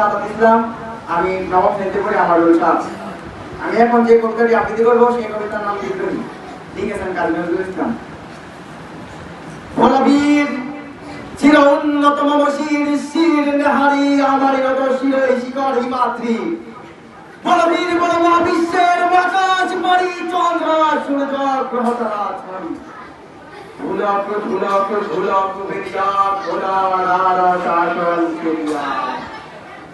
ইসলাম আমি নবম শ্রেণীতে পড়ি আমার রোলটা আছে। আমি এখন যে কবিতাটি আবৃত্তি করব সেই কবিতার নাম বিদ্রোহী লিখেছেন কাজী নজরুল ইসলাম। ফলবীর চির উন্নত মম শির নেহারি আমার নত শির শিকর হিমাত্রী ফলবীর বড় মহাবিশ্বের আকাশ মারি চন্দ্র, সূর্য গ্রহ তারা ছড়ি ধুলক ধুলক ধুলক বেরিয়া ঘোড়া রারা শাসন কেরিয়া।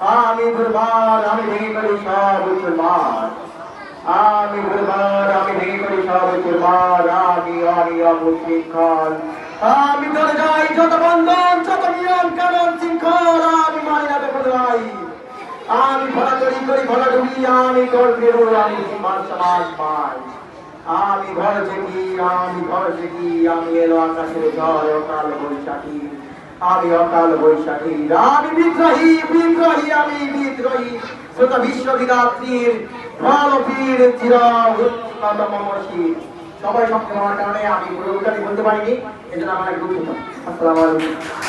আমি দুর্বার আমি ভেঙে করি সব উচ্চমার আমি দুর্বার আমি ভেঙে করি সব উচ্চমার আমি অমুশৃঙ্খল আমি যাই, যত বন্ধন, যত নিয়ম শৃঙ্খল, আমি মানি না দেখো আমি তরি করি ভরা ডুবি, আমি আমি মান সমাজ পাই। আমি ঘর থেকে আমি ঘর থেকে আমি এলো আকাশের ঝড় অকাল বৈশাখী। আমি অকাল বৈশাখী। আমি বিদ্রোহী বিদ্রোহী আমি, বিদ্রোহী। শ্রোত বিশ্ববিদাত্রীর ভালবীর চির মমসী সবাই সক্ষম হওয়ার কারণে আমি পুরো বলতে পারিনি এটা আমার দুঃখিত আসসালামু আলাইকুম।